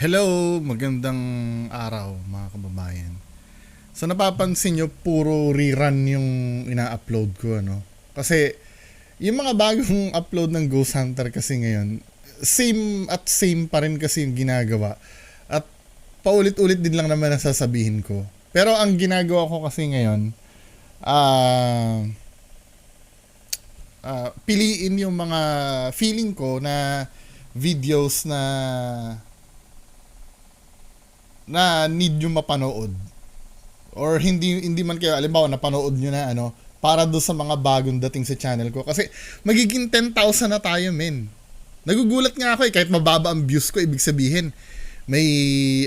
Hello, magandang araw mga kababayan. So napapansin nyo, puro rerun yung ina-upload ko, ano? Kasi yung mga bagong upload ng Ghost Hunter kasi ngayon, same at same pa rin kasi yung ginagawa. At paulit-ulit din lang naman ang sasabihin ko. Pero ang ginagawa ko kasi ngayon, ah... ah, piliin yung mga feeling ko na videos na na need nyo mapanood. Or hindi hindi man kayo alimbawa napanood nyo na ano para do sa mga bagong dating sa channel ko. Kasi magiging 10,000 na tayo men. Nagugulat nga ako eh. Kahit mababa ang views ko ibig sabihin may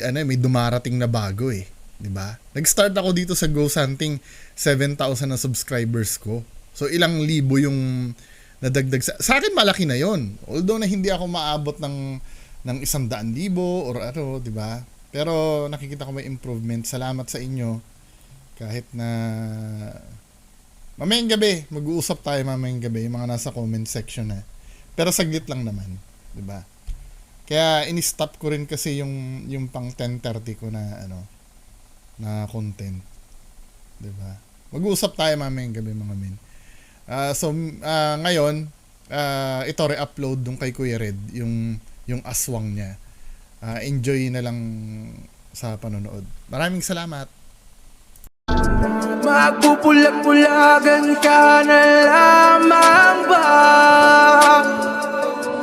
ano may dumarating na bago eh. Di ba? Nag-start ako dito sa Ghost Hunting 7,000 na subscribers ko. So ilang libo yung nadagdag sa, sa akin malaki na yon although na hindi ako maabot ng ng isang daan libo or ano di ba pero nakikita ko may improvement. Salamat sa inyo. Kahit na mamayang gabi, mag-uusap tayo mamayang gabi, yung mga nasa comment section na. Pero saglit lang naman, 'di ba? Kaya ini-stop ko rin kasi yung yung pang 10:30 ko na ano na content. 'Di ba? Mag-uusap tayo mamayang gabi mga men. Ah, so ah, ngayon, ah, ito re-upload dun kay Kuya Red yung yung aswang niya. Ah, enjoy na lang sa panonood. Maraming salamat. Magpupulag-pulagan ka na lamang ba?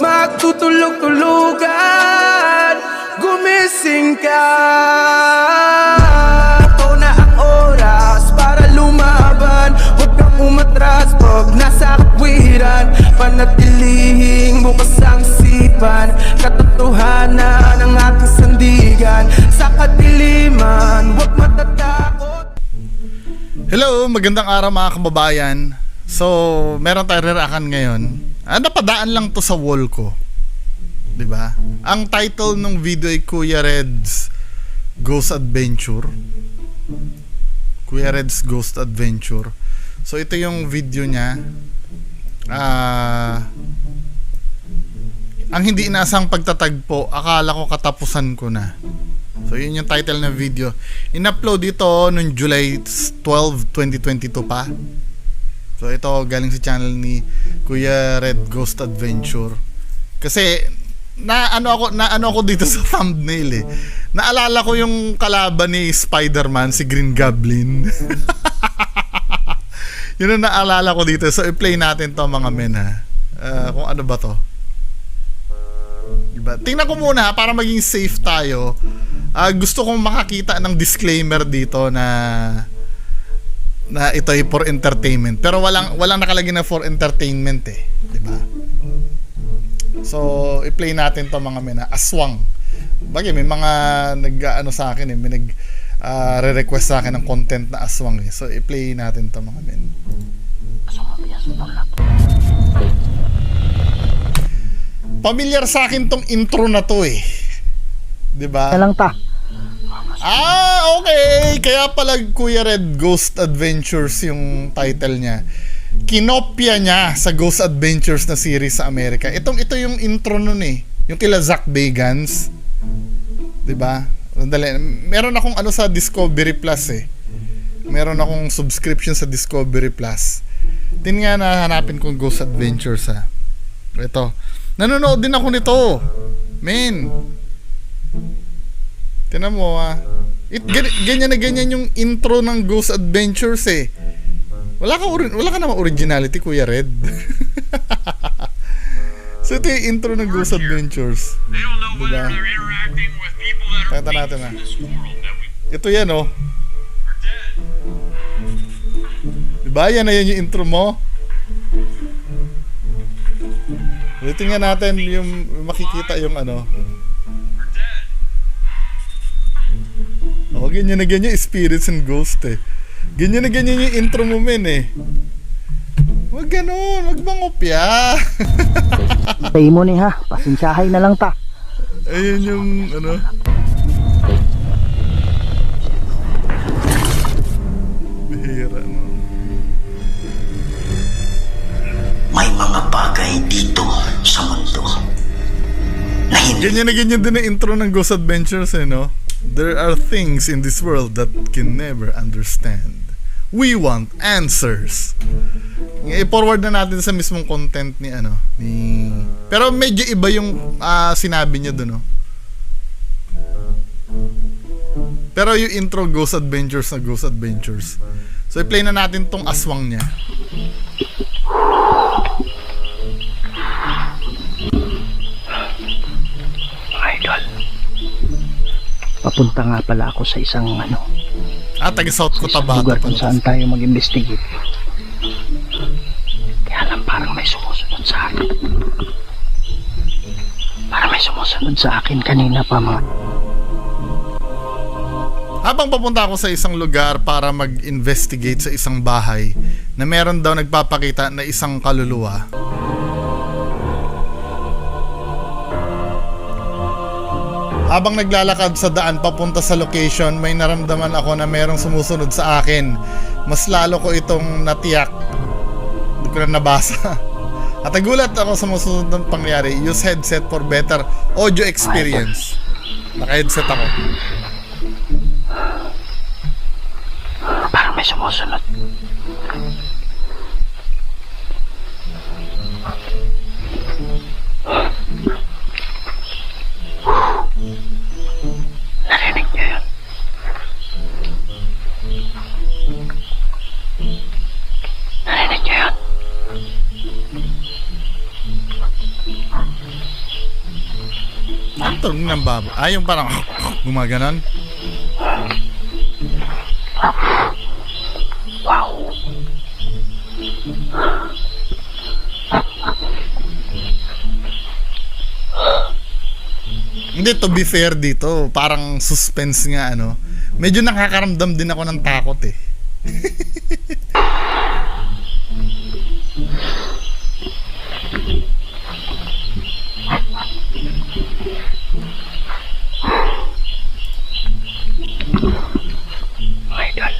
Magtutulog-tulugan Gumising ka Ito na ang oras para lumaban Huwag kang umatras pag nasa katwiran Panatilihing bukas ang sipan Katotohanan ang ating sandigan Sa kadiliman, huwag matatakot Hello, magandang araw mga kababayan. So, meron tayong rerakan ngayon. Ah, napadaan lang to sa wall ko. ba? Ang title ng video ay Kuya Red's Ghost Adventure. Kuya Red's Ghost Adventure. So, ito yung video niya. Ah... ang hindi inaasang pagtatagpo, akala ko katapusan ko na. So, yun yung title ng video. In-upload ito noong July 12, 2022 pa. So, ito galing sa channel ni Kuya Red Ghost Adventure. Kasi, na ano ako na ano ako dito sa thumbnail eh. Naalala ko yung kalaban ni Spider-Man si Green Goblin. yun ang naalala ko dito. So i-play natin to mga men ha. Ah, kung ano ba to. Diba? Tingnan ko muna para maging safe tayo. Ah, gusto kong makakita ng disclaimer dito na na ito ay for entertainment. Pero walang walang nakalagay na for entertainment eh, 'di ba? So, i-play natin 'to mga mena, aswang. Bagay may mga nag-ano sa akin eh, may nag ah, re-request sa akin ng content na aswang eh. So, i-play natin 'to mga men. Familiar sa akin tong intro na to eh. 'Di ba? na lang ta. Ah, okay. Kaya pala Kuya Red Ghost Adventures yung title niya. Kinopya niya sa Ghost Adventures na series sa Amerika. Itong ito yung intro nun eh. Yung kila Zach Bagans. 'Di ba? Sandali. Meron akong ano sa Discovery Plus eh. Meron akong subscription sa Discovery Plus. Tin nga na hanapin kong Ghost Adventures ha. Ito. Nanonood din ako nito. Men. Tinan mo ah. It, gan- ganyan na ganyan yung intro ng Ghost Adventures eh. Wala ka, wala ka naman originality, Kuya Red. so ito yung intro ng Ghost Adventures. Diba? Kanta natin ah. Ito yan oh. Diba? Yan na yan yung intro mo. Tingnan natin yung makikita yung ano. Oh, ganyan na ganyan spirits and ghost eh. Ganyan na ganyan yung intro mo men eh. Wag ganun, wag mangopya. Tay mo ni ha, pasensyahay na lang ta. Ayun yung ano. Bihira no. May mga bagay dito na hindi. Ganyan na ganyan din ang intro ng Ghost Adventures, eh, no? There are things in this world that can never understand. We want answers. I-forward na natin sa mismong content ni ano, ni Pero medyo iba yung ah, sinabi niya doon, no? Pero yung intro Ghost Adventures na Ghost Adventures. So i-play na natin tong aswang niya. Papunta nga pala ako sa isang ano, Ah, taga South sa Cotabato lugar kung saan tayo mag-investigate. Kaya lang parang may sumusunod sa akin. Parang may sumusunod sa akin kanina pa mga Habang papunta ako sa isang lugar para mag-investigate sa isang bahay na meron daw nagpapakita na isang kaluluwa. Habang naglalakad sa daan papunta sa location, may naramdaman ako na merong sumusunod sa akin. Mas lalo ko itong natiyak. Hindi ko na nabasa. At nagulat ako sa musunod ng pangyari. Use headset for better audio experience. Naka-headset ako. parang may sumusunod. Tunog ng babo. Ah, yung parang gumaganon. Wow! Hindi, to be fair dito, parang suspense nga, ano. Medyo nakakaramdam din ako ng takot eh. Idol.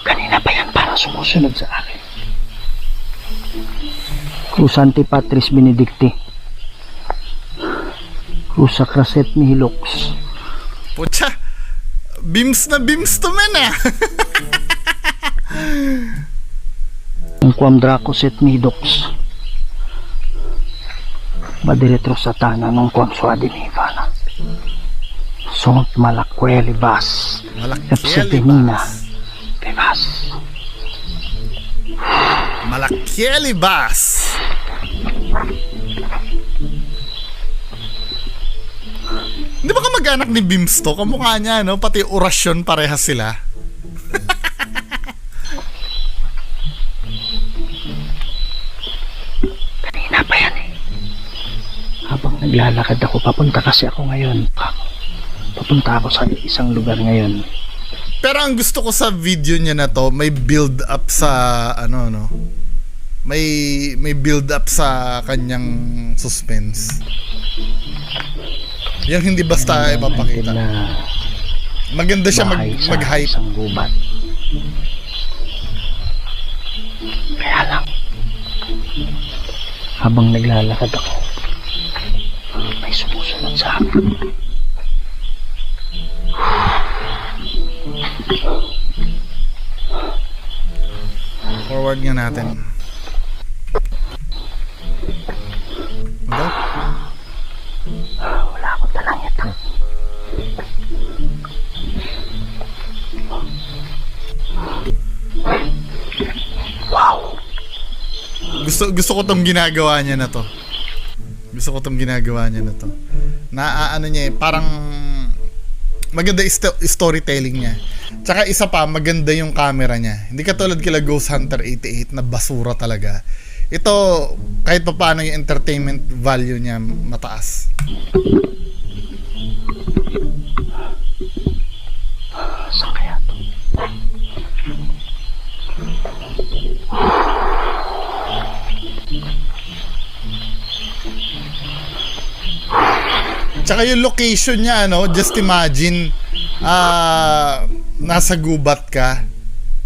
Kanina pa yan parang sumusunod sa akin. Crusanti Patris Benedicti. Crusa Craset Nihilux. Pucha, bims na bims to men ah. Ang Quam Dracoset Midox. Madiretro Satana ng Quam Suadi Nivana. Sont Malakweli Bas. Epsepenina. bas. Malakyeli bas. Hindi ba kamag-anak ni Bims to? Kamukha niya, no? Pati orasyon parehas sila. Kanina pa yan eh. Habang naglalakad ako, papunta kasi ako ngayon. Papunta ako sa isang lugar ngayon. Pero ang gusto ko sa video niya na to, may build up sa ano no. May may build up sa kanyang suspense. Yung hindi basta ipapakita. Na Maganda siya mag, mag-hype. gubat. Kaya lang, habang naglalakad ako, may sumusunod sa akin. Forward nga natin. Wow! Gusto gusto ko tong ginagawa niya na to. Gusto ko tong ginagawa niya na to. Na ano niya eh, parang maganda isto- storytelling niya. Tsaka isa pa, maganda yung camera niya. Hindi katulad kila Ghost Hunter 88 na basura talaga. Ito, kahit pa paano yung entertainment value niya mataas. Tsaka yung location niya, ano, just imagine, ah, nasa gubat ka.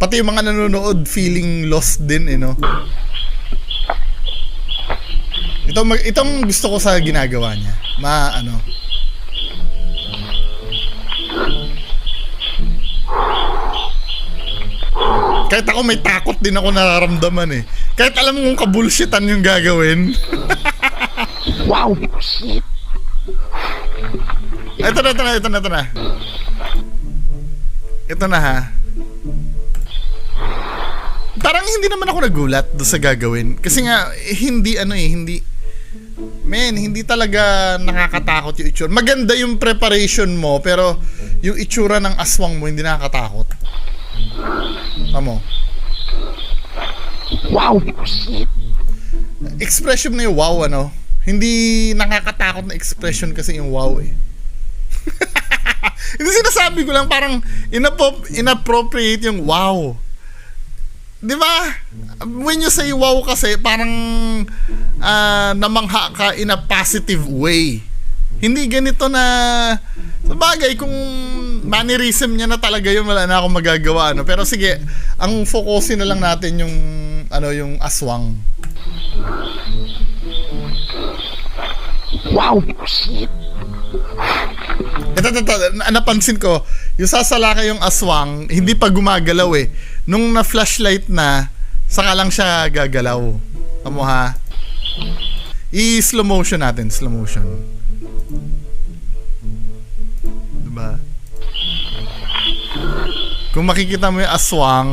Pati yung mga nanonood feeling lost din, eh, no? Ito, mag- itong gusto ko sa ginagawa niya. Ma, ano. Kahit ako may takot din ako nararamdaman eh. Kahit alam mong kabulshitan yung gagawin. Wow! Shit! Ito na, ito na, ito na, ito na. Ito na ha. Parang hindi naman ako nagulat do sa gagawin. Kasi nga, hindi ano eh, hindi... Men, hindi talaga nakakatakot yung itsura. Maganda yung preparation mo, pero yung itsura ng aswang mo, hindi nakakatakot. Tamo. Wow! Shit! Expression na yung wow, ano? Hindi nakakatakot na expression kasi yung wow eh. Hindi sinasabi ko lang parang inapop- inappropriate yung wow. 'Di ba? When you say wow kasi parang ah, namangha ka in a positive way. Hindi ganito na sa bagay kung mannerism niya na talaga yun wala na akong magagawa ano pero sige ang focusin na lang natin yung ano yung aswang Wow! Shit! Ito, ito, ito, na- napansin ko, yung sasalaka yung aswang, hindi pa gumagalaw eh. Nung na-flashlight na, saka lang siya gagalaw. Tamo ha? I-slow motion natin, slow motion. Diba? Kung makikita mo yung aswang,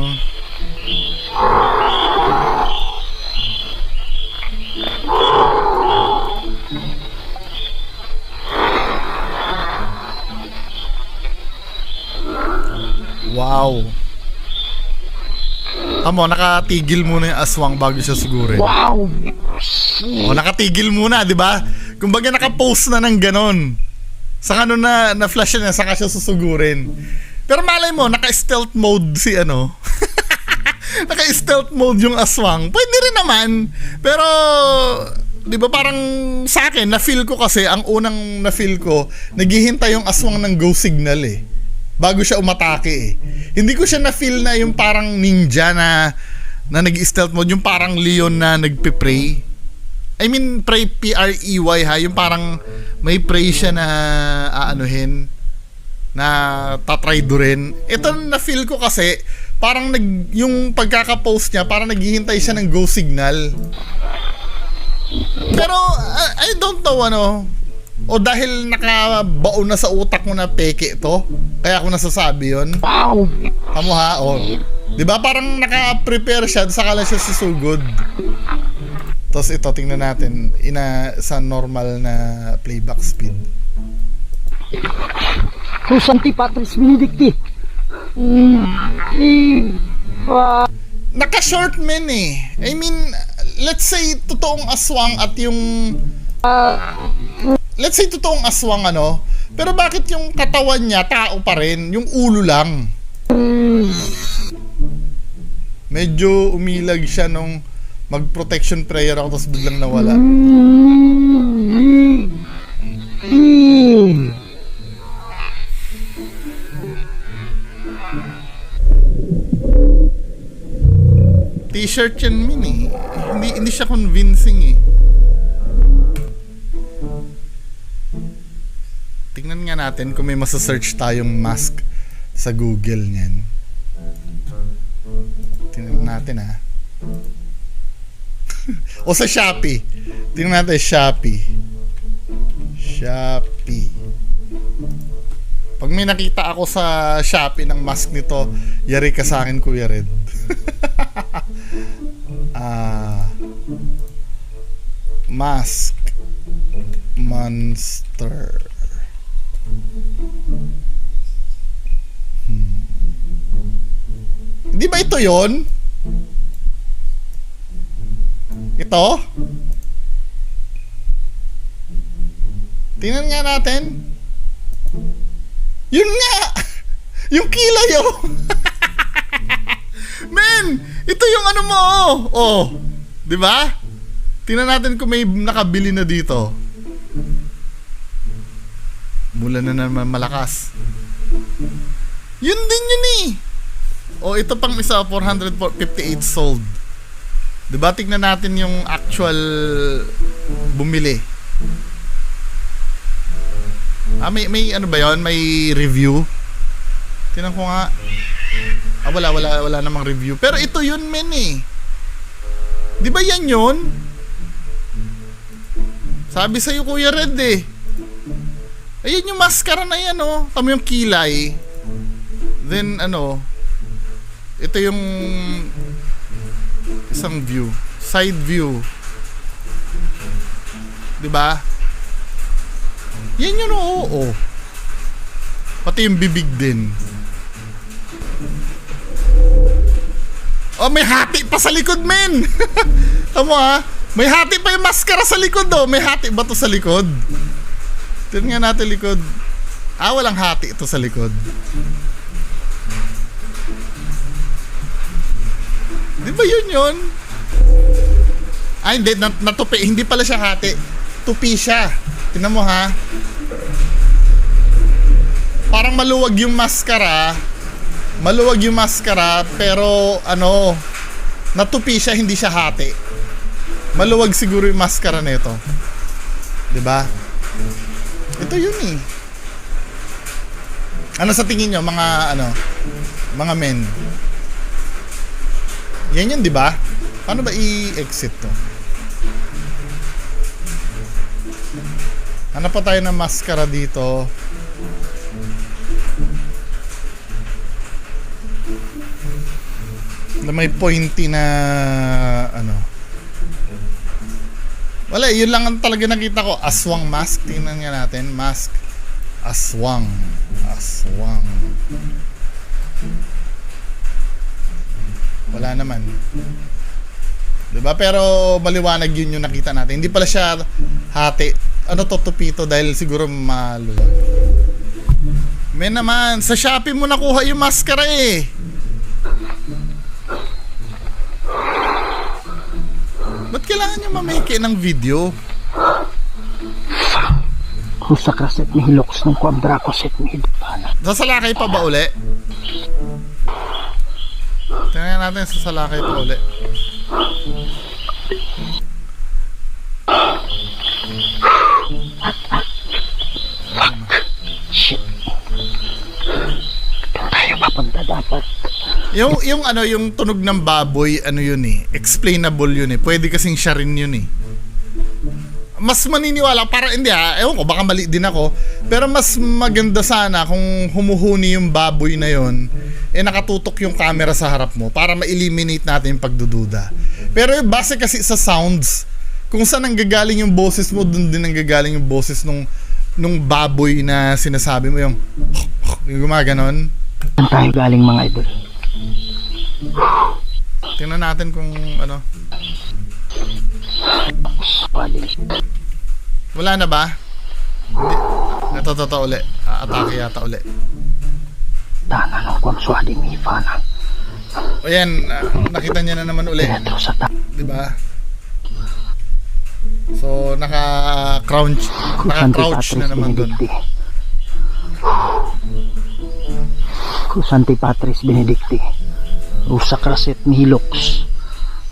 Tamo, nakatigil muna yung aswang bago siya sugurin. Wow! Shit! O, nakatigil muna, di ba? Kumbaga naka-post na ng ganon. Saka ano na, na-flash na, saka siya susugurin. Pero malay mo, naka-stealth mode si ano. naka-stealth mode yung aswang. Pwede rin naman. Pero, di ba parang sa akin, na-feel ko kasi, ang unang na-feel ko, naghihintay yung aswang ng go signal eh. Bago siya umatake eh. Hindi ko siya na-feel na yung parang ninja na na nag-stealth mode, yung parang Leon na nagpe-pray. I mean, pray P-R-E-Y ha, yung parang may pray siya na aanuhin na tatry rin. Ito na feel ko kasi parang nag yung pagkaka-post niya, parang naghihintay siya ng go signal. Pero uh, I don't know ano, o dahil nakabaon na sa utak mo na peke to, kaya ako nasasabi yon. Wow! Amo ha, o. 'Di ba parang naka-prepare siya, saka lang siya susugod. Tapos ito tingnan natin ina sa normal na playback speed. Kusanti Patris Benedicti! Naka-short men eh. I mean, let's say totoong aswang at yung Let's say totoong aswang ano, pero bakit yung katawan niya tao pa rin, yung ulo lang? Medyo umilag siya nung mag-protection prayer ako tapos biglang nawala. T-shirt yan min. Hindi, hindi siya convincing eh. Tingnan nga natin kung may masasearch tayong mask sa Google niyan. Tingnan natin ha. o sa Shopee. Tingnan natin Shopee. Shopee. Pag may nakita ako sa Shopee ng mask nito, yari ka sa akin, Kuya Red. Ah. mask. Monster. Di ba ito yon? Ito? Tingnan nga natin. Yun nga! Yung kilay oh! Men! Ito yung ano mo oh! Oh! Di ba? Tingnan natin kung may nakabili na dito. Mula na naman malakas. Yun din yun eh. O ito pang isa 458 sold. 'Di ba? Tingnan natin yung actual bumili. Ah, may, may ano ba yon May review? Tinan ko nga. Ah, wala, wala, wala namang review. Pero ito yun, men eh. Di ba yan yun? Sabi sa'yo, Kuya Red eh. Ayun yung maskara na yan, oh. Tama yung kilay. Then, ano, ito yung isang view. Side view. Di ba? Yan yun, oo. oo. Pati yung bibig din. Oh, may hati pa sa likod, men! Tama ha? May hati pa yung maskara sa likod, oh. May hati ba to sa likod? Tignan nga natin likod. Ah, walang hati ito sa likod. Di ba yun yun? Ah, hindi. Nat natupi. Hindi pala siya hati. Tupi siya. Tingnan mo ha. Parang maluwag yung maskara. Maluwag yung maskara. Pero ano, natupi siya, hindi siya hati. Maluwag siguro yung maskara nito. 'Di ba? Ito yun eh. Ano sa tingin nyo, mga ano, mga men? Yan yun, di ba? Paano ba i-exit to? Hanap pa tayo ng maskara dito. Na may pointy na ano. Wala, yun lang ang talaga nakita ko. Aswang mask. Tingnan nga natin. Mask. Aswang. Aswang. Wala naman. 'Di ba? Pero maliwanag yun yung nakita natin. Hindi pala siya hati. Ano to tupito dahil siguro maluwag. May naman, sa Shopee mo nakuha yung maskara eh. Ba't kailangan nyo mameke ng video? Kung sa kraset ni Hilox ng kwabra ko set ni Hidpana. Sasalakay pa ba uli? Tingnan natin sasalakay pa uli. Yung, yung ano, yung tunog ng baboy, ano yun eh, explainable yun eh. Pwede kasing siya rin yun eh. Mas maniniwala, para hindi ah, ewan ko, baka mali din ako. Pero mas maganda sana kung humuhuni yung baboy na yon eh nakatutok yung camera sa harap mo para ma-eliminate natin yung pagdududa. Pero yung base kasi sa sounds, kung saan nanggagaling yung boses mo, dun din nanggagaling yung boses nung nung baboy na sinasabi mo yung yung gumaganon. Saan tayo galing mga idol? Tingnan natin kung ano. Wala na ba? Hindi. Ito, ito, ito uli. Ah, atake yata uli. Tana ng swading ni Ivana. O yan, ah, nakita niya na naman uli. Diretro sa ta. Di ba? So, naka-crouch, naka-crouch na naman doon. Santi Patris Benedicti. Usa kraset ni Hilox.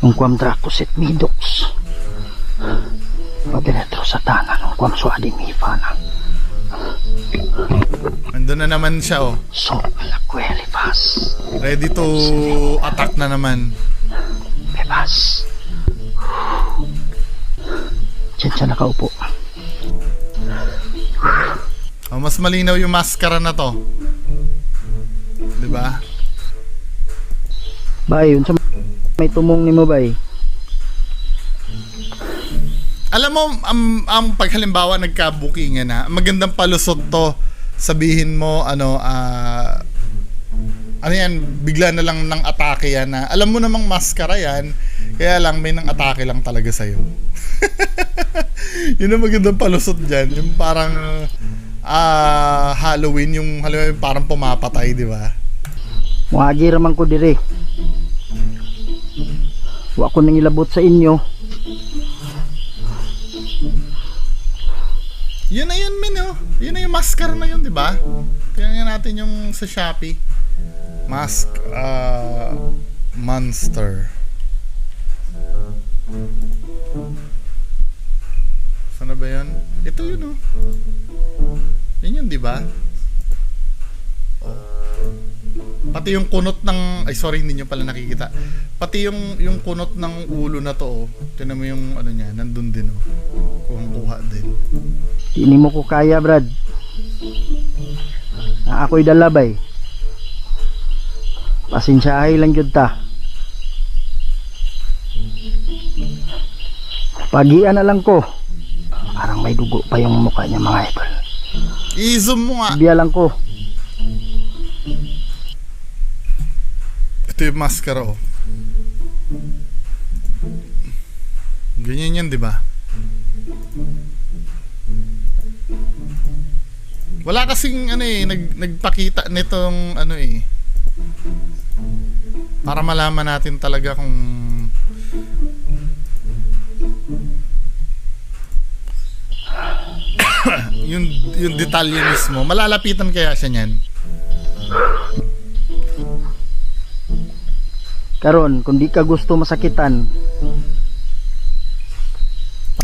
Ng kwam Dracoset ni Hidox. Padiretro sa tana ng kwam swading ni Ivana. Na naman siya, oh. So, alakwelibas. Ready to attack na naman. Bebas. Diyan siya nakaupo. Oh, mas malinaw yung maskara na to. Di ba? Bay, yun sa may tumong ni mo bay. Alam mo, ang, ang paghalimbawa nagka-booking na, magandang palusot to. Sabihin mo, ano, ah, ano yan, bigla na lang ng atake yan na, alam mo namang maskara yan, kaya lang may nang atake lang talaga sa'yo. Yun ang magandang palusot dyan. Yung parang, ah, Halloween, yung Halloween parang pumapatay, di ba? Muhagi raman ko dire. Wa ko nang ilabot sa inyo. Yun na yun. Yun na yung maskara na yun, di ba? Tingnan natin yung sa Shopee. Mask, uh, monster. ba yun? Ito yun, oh. Yun yun, di ba? Oh. Pati yung kunot ng... Ay, sorry, hindi nyo pala nakikita. Pati yung, yung kunot ng ulo na to, oh. Tinan mo yung ano niya, nandun din, oh. Kuhang-kuha din. Hindi mo ko kaya, Brad. Na ako'y dalabay. Pasensyahay lang jud ta. Pagian na lang ko. Parang may dugo pa yung mukha niya mga idol. I-zoom mo nga. Biya lang ko. Ito yung maskara, oh. Ganyan yan, di ba? Wala kasing ano eh, nag, nagpakita nitong ano eh. Para malaman natin talaga kung yung yung detalye mismo. Malalapitan kaya siya niyan. Karon, kung di ka gusto masakitan,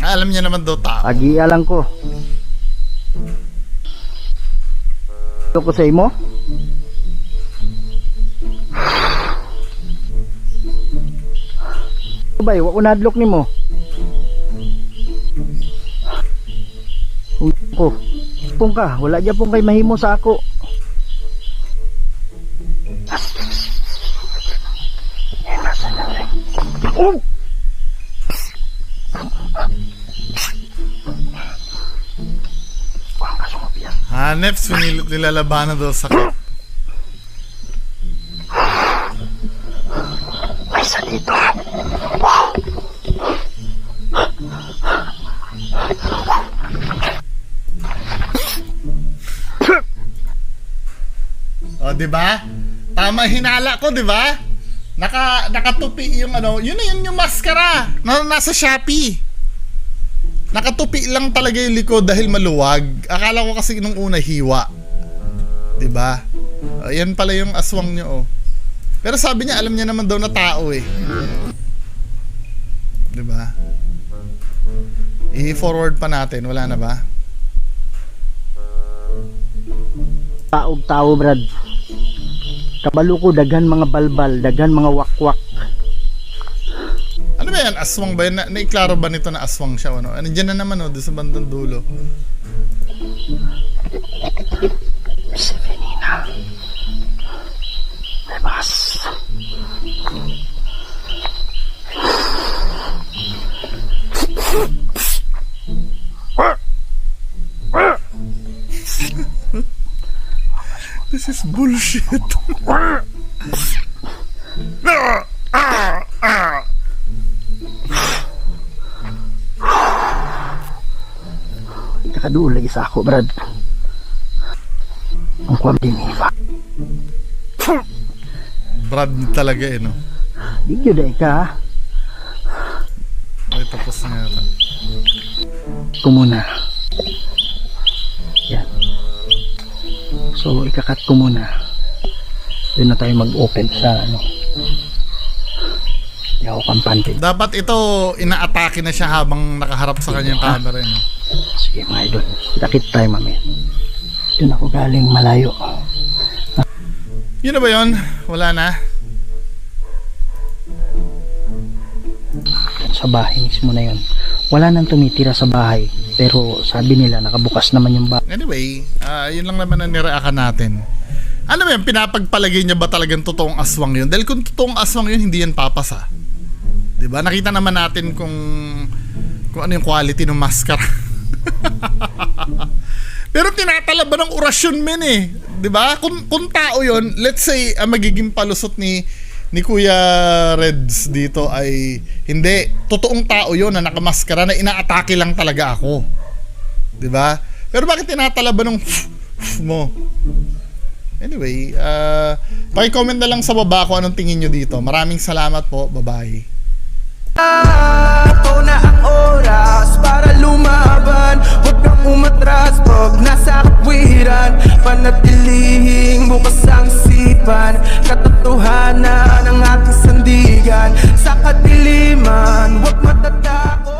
Alam niya naman daw tao. pagiya lang ko. Ito ko sa imo? Bay, wa ko nadlok nimo. Kung ko, pong ka, wala dyan pong kay mahimo sa ako. Hanep, sinilot nilalabanan daw sakit. May isa dito. O, di ba? Tama hinala ko, di ba? Naka, nakatupi yung ano, yun na yun yung maskara na nasa Shopee. Nakatupi lang talaga yung likod dahil maluwag. Akala ko kasi nung una hiwa. Di ba? Ayan pala yung aswang nyo, oh. Pero sabi niya, alam niya naman daw na tao eh. Di ba? I-forward pa natin, wala na ba? Taog tao, Brad. Kabalo ko, daghan mga balbal, daghan mga wakwak. Ano ba yan? Aswang ba yan? Na, naiklaro ba nito na aswang siya? Ano? Andiyan na naman, oh, doon sa bandang dulo. Sevenina. Bebas. This is bullshit. Kakaduol lagi sa ako, Brad. Ang kwam din ifa. Brad talaga eh, no? Di ay ka. Ay, tapos na yata. Ko muna. Yan. So, ikakat ko muna. Doon na tayo mag-open sa ano. Di ako kampante. Dapat ito, inaatake na siya habang nakaharap sa kanyang camera, eh, no? Sige mga idol. Kita-kit tayo mamaya. Doon ako galing malayo. Yun na ba yun? Wala na? Sa bahay mismo na yun. Wala nang tumitira sa bahay. Pero sabi nila nakabukas naman yung bahay. Anyway, ah, yun lang naman ang nireakan natin. Ano ba yan? Pinapagpalagay niya ba talagang totoong aswang yun? Dahil kung totoong aswang yun, hindi yan papasa. ba? Nakita naman natin kung kung ano yung quality ng maskara. Pero tinatala ba ng orasyon men eh? 'Di ba? Kung kung tao 'yon, let's say ang magiging palusot ni ni Kuya Reds dito ay hindi totoong tao 'yon na nakamaskara na inaatake lang talaga ako. 'Di ba? Pero bakit tinatala ba ng mo? Anyway, uh, paki-comment na lang sa baba kung anong tingin nyo dito. Maraming salamat po. Bye-bye. Ito na ang oras para lumaban. Huwag kang umatras pag nasa kawiran Panatilihing bukas ang sipan. Katotohanan ang ating sandigan. Sa kadiliman, huwag matatakot